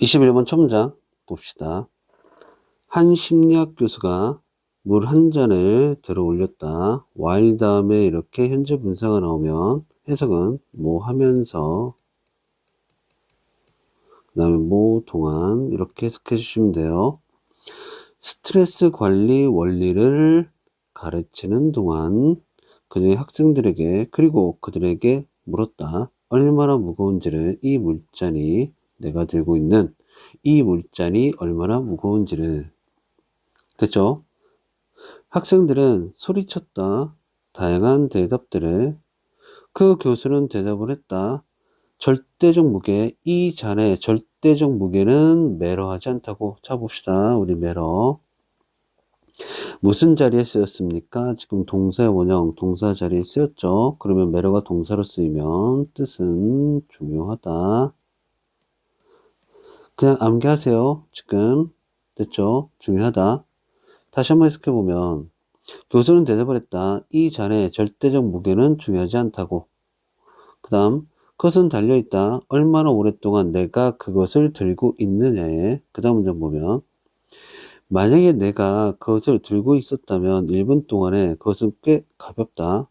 21번 첫 문장 봅시다. 한 심리학 교수가 물 한 잔을 들어 올렸다. while 다음에 이렇게 현재 분사가 나오면 해석은 뭐 하면서 그 다음에 뭐 동안 이렇게 해석해 주시면 돼요. 스트레스 관리 원리를 가르치는 동안 그녀의 학생들에게 그리고 그들에게 물었다. 얼마나 무거운지를 이 물잔이 내가 들고 있는 이 물잔이 얼마나 무거운지를 됐죠? 학생들은 소리쳤다. 다양한 대답들을 그 교수는 대답을 했다. 절대적 무게, 이 잔의 절대적 무게는 매러하지 않다고. 자, 봅시다. 우리 매러. 무슨 자리에 쓰였습니까? 지금 동사의 원형, 동사 자리에 쓰였죠? 그러면 매러가 동사로 쓰이면 뜻은 중요하다. 그냥 암기하세요. 지금. 됐죠? 중요하다. 다시 한번 해석해 보면 교수는 대답을 했다. 이 잔의 절대적 무게는 중요하지 않다고. 그 다음 그것은 달려있다. 얼마나 오랫동안 내가 그것을 들고 있느냐에 그 다음 문장 보면 만약에 내가 그것을 들고 있었다면 1분 동안에 그것은 꽤 가볍다.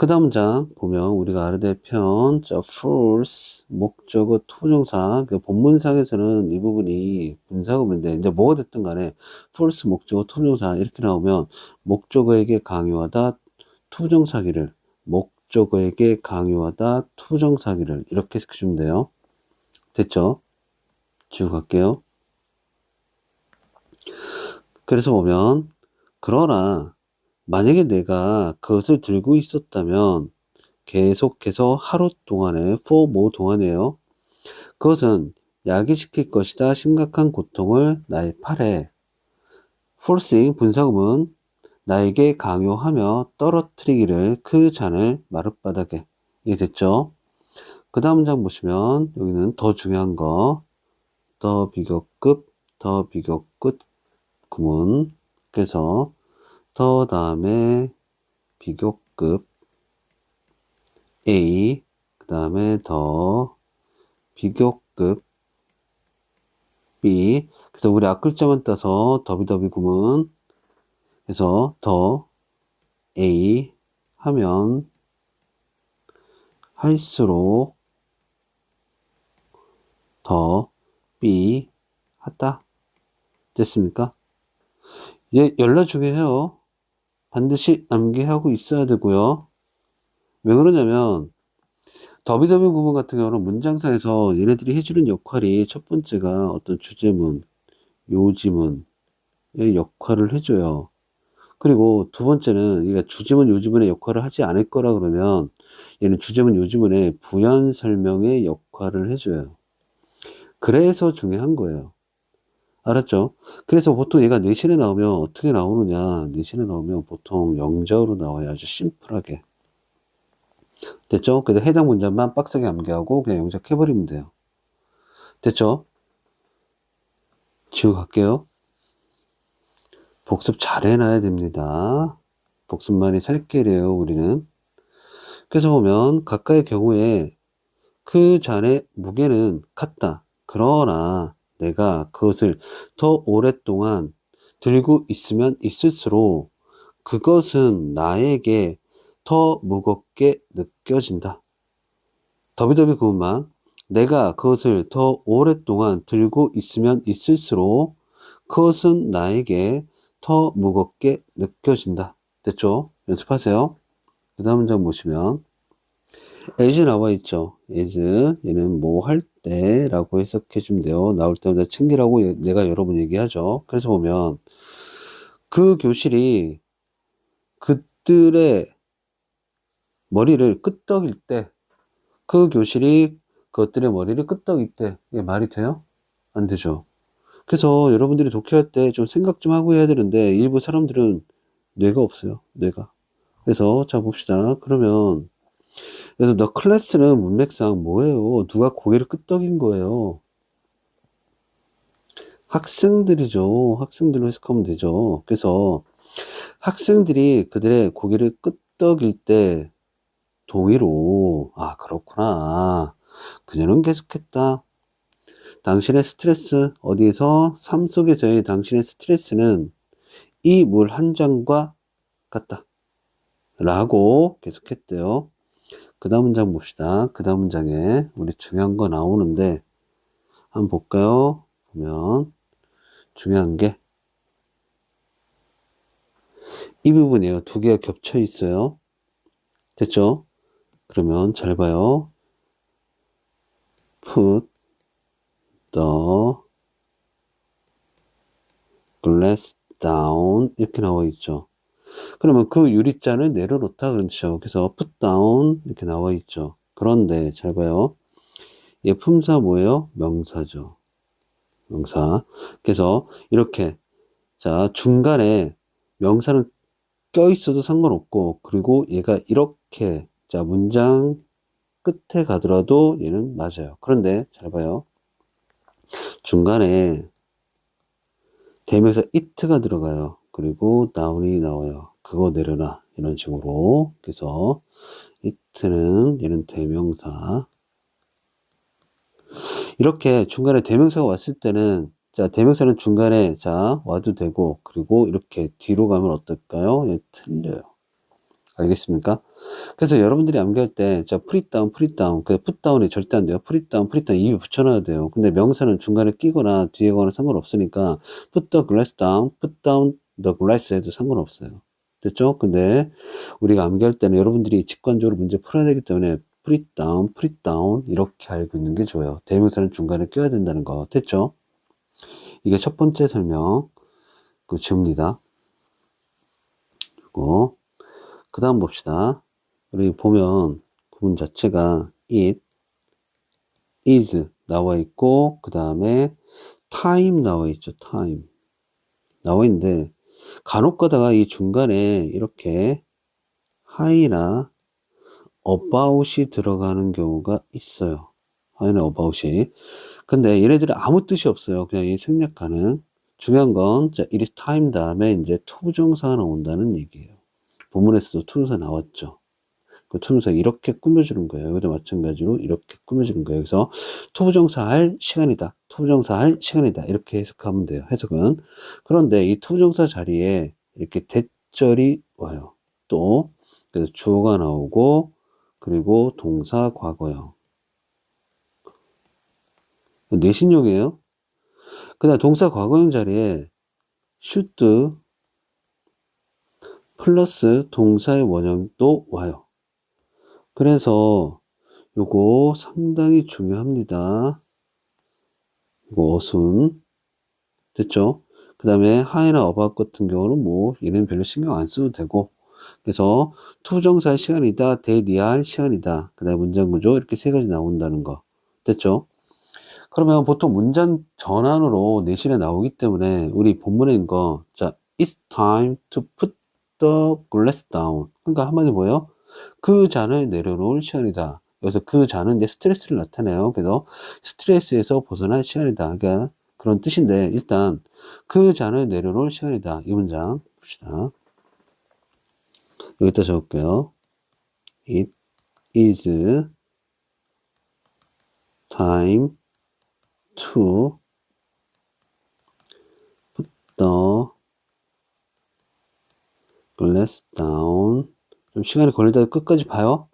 그 다음 문장 보면 우리가 아르데 편, 저 force, 목적어, 투정사, 그 본문상에서는 이 부분이 분사구문인데 이제 뭐가 됐든 간에 force, 목적어, 투정사 이렇게 나오면 목적어에게 강요하다, 투정사기를 목적어에게 강요하다, 투정사기를 이렇게 해석해주면 돼요. 됐죠? 지우 갈게요. 그래서 보면 그러나 만약에 내가 그것을 들고 있었다면 계속해서 하루 동안에 for 뭐 동안에요. 그것은 야기시킬 것이다. 심각한 고통을 나의 팔에 forcing 분사구문 나에게 강요하며 떨어뜨리기를 그 잔을 마룻바닥에 이해됐죠? 그 다음 문장 보시면 여기는 더 중요한 거 더 비교급 더 비교급 구문 그래서 더 다음에 비교급 A 그 다음에 더 비교급 B 그래서 우리 앞글자만 따서 더비더비 구문 그래서 더 A 하면 할수록 더 B 하다 됐습니까? 예, 연락 중요해요. 반드시 암기하고 있어야 되고요. 왜 그러냐면 더비더비 구문 같은 경우는 문장사에서 얘네들이 해주는 역할이 첫 번째가 어떤 주제문, 요지문의 역할을 해줘요. 그리고 두 번째는 그러니까 주제문, 요지문의 역할을 하지 않을 거라 그러면 얘는 주제문, 요지문의 부연 설명의 역할을 해줘요. 그래서 중요한 거예요. 알았죠? 그래서 보통 얘가 내신에 나오면 어떻게 나오느냐. 내신에 나오면 보통 영자로 나와요. 아주 심플하게. 됐죠? 그래서 해당 문장만 빡세게 암기하고 그냥 영작해버리면 돼요. 됐죠? 지우 갈게요. 복습 잘 해놔야 됩니다. 복습만이 살 길이에요, 우리는. 그래서 보면, 각각의 경우에 그 잔의 무게는 같다. 그러나 내가 그것을 더 오랫동안 들고 있으면 있을수록 그것은 나에게 더 무겁게 느껴진다. 더비더비 그것만 내가 그것을 더 오랫동안 들고 있으면 있을수록 그것은 나에게 더 무겁게 느껴진다. 됐죠? 연습하세요. 그 다음 문장 보시면 as 나와 있죠. as 얘는 뭐 할 때 라고 해석해 주면 돼요. 나올 때마다 챙기라고 내가 여러 분 얘기하죠. 그래서 보면 그 교실이 그들의 머리를 끄떡일 때 그 교실이 그것들의 머리를 끄떡일 때 이게 말이 돼요? 안 되죠. 그래서 여러분들이 독해할 때 좀 생각 좀 하고 해야 되는데 일부 사람들은 뇌가 없어요. 뇌가. 그래서 자 봅시다. 그러면 그래서 너 클래스는 문맥상 뭐예요? 누가 고개를 끄덕인 거예요? 학생들이죠. 학생들로 해석하면 되죠. 그래서 학생들이 그들의 고개를 끄덕일 때 동의로 아 그렇구나. 그녀는 계속했다. 당신의 스트레스, 어디에서? 삶 속에서의 당신의 스트레스는 이 물 한 잔과 같다. 라고 계속했대요. 그 다음 문장 봅시다. 그 다음 문장에 우리 중요한 거 나오는데, 한번 볼까요? 보면, 중요한 게, 이 부분이에요. 두 개가 겹쳐 있어요. 됐죠? 그러면 잘 봐요. put the glass down 이렇게 나와 있죠. 그러면 그 유리잔을 내려놓다 뜻이죠. 그래서 put down 이렇게 나와 있죠. 그런데 잘 봐요. 얘 품사 뭐예요? 명사죠. 명사. 그래서 이렇게 자 중간에 명사는 껴 있어도 상관없고 그리고 얘가 이렇게 자 문장 끝에 가더라도 얘는 맞아요. 그런데 잘 봐요. 중간에 대명사 it가 들어가요. 그리고 down이 나와요. 그거 내려놔. 이런 식으로. 그래서 it는 얘는 대명사. 이렇게 중간에 대명사가 왔을 때는 자, 대명사는 중간에 자, 와도 되고 그리고 이렇게 뒤로 가면 어떨까요? 얘 틀려요. 알겠습니까? 그래서 여러분들이 암기할 때, 자, 프리다운, 프리다운, 그 풋다운이 절대 안 돼요. 프리다운, 프리다운 입에 붙여놔야 돼요. 근데 명사는 중간에 끼거나 뒤에 거나 상관없으니까, put the glass down, put down the glass 해도 상관없어요. 됐죠? 근데 우리가 암기할 때는 여러분들이 직관적으로 문제 풀어야 되기 때문에 put down 이렇게 알고 있는 게 좋아요. 대명사는 중간에 껴야 된다는 거. 됐죠? 이게 첫 번째 설명, 그 지웁니다. 그리고 그 다음 봅시다. 우리 보면 구문 자체가 it, is 나와 있고 그 다음에 time 나와 있죠. time 나와 있는데 간혹 가다가 이 중간에 이렇게 high나 about이 들어가는 경우가 있어요. high나 about이. 근데 얘네들은 아무 뜻이 없어요. 그냥 이 생략하는. 중요한 건, 자, it is time 다음에 이제 투부정사가 나온다는 얘기예요. 본문에서도 투부정사 나왔죠. 그 투부정사 이렇게 꾸며주는 거예요. 여기도 마찬가지로 이렇게 꾸며주는 거예요. 그래서 투부정사 할 시간이다. 투부정사 할 시간이다. 이렇게 해석하면 돼요. 해석은. 그런데 이 투부정사 자리에 이렇게 대절이 와요. 또, 그래서 주어가 나오고, 그리고 동사 과거요. 내신용이에요. 그 다음 동사 과거형 자리에 should 플러스 동사의 원형도 와요. 그래서 요거 상당히 중요합니다. 이거 어순 됐죠? 그 다음에 하이나 어박 같은 경우는 뭐 얘는 별로 신경 안 써도 되고 그래서 투정사의 시간이다 대니아 할 시간이다 그 다음에 문장 구조 이렇게 세 가지 나온다는 거 됐죠? 그러면 보통 문장 전환으로 내신에 나오기 때문에 우리 본문에 있는 거, 자, it's time to put the glass down. 그러니까 한마디 뭐예요? 그 잔을 내려놓을 시간이다. 여기서 그 잔은 이제 스트레스를 나타내요. 그래서 스트레스에서 벗어날 시간이다. 그러니까 그런 뜻인데 일단 그 잔을 내려놓을 시간이다. 이 문장 봅시다. 여기다 적을게요. It is time to put the glass down. 좀 시간이 걸리다 끝까지 봐요.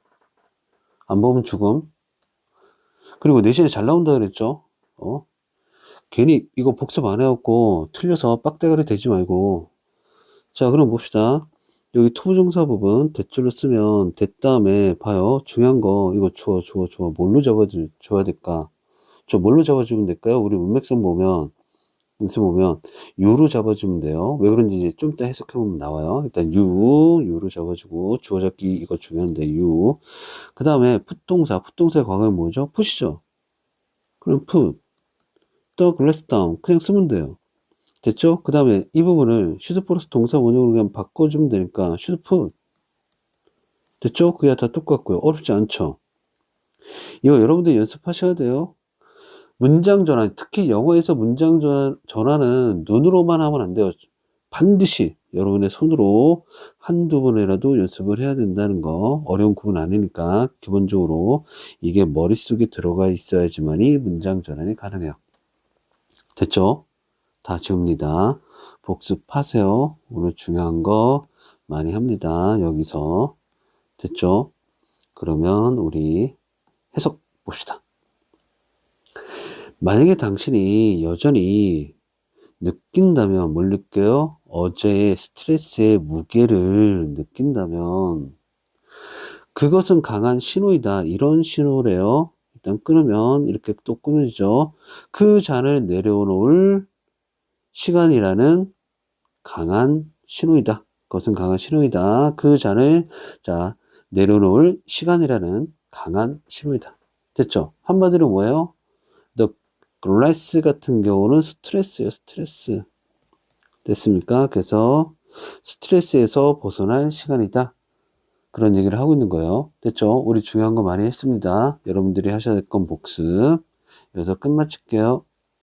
안 보면 죽음. 그리고 내신에 잘 나온다 그랬죠? 어? 괜히 이거 복습 안 해갖고 틀려서 빡대가리 되지 말고. 자, 그럼 봅시다. 여기 투부정사 부분 대줄로 쓰면 대 다음에 봐요. 중요한 거 이거 주어 주어 주어 뭘로 잡아줘야 될까? 저 뭘로 잡아주면 될까요? 우리 문맥성 보면 문서 보면 유로 잡아주면 돼요. 왜 그런지 이제 좀 이따 해석해보면 나와요. 일단 유, 유로 잡아주고 주어 잡기 이거 중요한데 유. 그 다음에 풋동사, 풋동사의 과거는 뭐죠? 푸시죠. 그럼 put, the glass down 그냥 쓰면 돼요. 됐죠? 그 다음에 이 부분을 should 플러스 동사 원형으로 그냥 바꿔주면 되니까 should put 됐죠? 그게 다 똑같고요. 어렵지 않죠? 이거 여러분들 연습하셔야 돼요. 문장 전환, 특히 영어에서 문장 전- 전환은 눈으로만 하면 안 돼요. 반드시 여러분의 손으로 한두 번이라도 연습을 해야 된다는 거. 어려운 구분 아니니까 기본적으로 이게 머릿속에 들어가 있어야지만이 문장 전환이 가능해요. 됐죠? 다 지웁니다. 복습하세요. 오늘 중요한 거 많이 합니다. 여기서. 됐죠? 그러면 우리 해석 봅시다. 만약에 당신이 여전히 느낀다면 뭘 느껴요? 어제의 스트레스의 무게를 느낀다면 그것은 강한 신호이다. 이런 신호래요. 일단 끊으면 이렇게 또 끊어지죠. 그 잔을 내려놓을 시간이라는 강한 신호이다. 그것은 강한 신호이다. 그 잔을 자 내려놓을 시간이라는 강한 신호이다. 됐죠? 한마디로 뭐예요? Glass 같은 경우는 스트레스예요. 스트레스. 됐습니까? 그래서 스트레스에서 벗어날 시간이다. 그런 얘기를 하고 있는 거예요. 됐죠? 우리 중요한 거 많이 했습니다. 여러분들이 하셔야 될 건 복습. 여기서 끝마칠게요.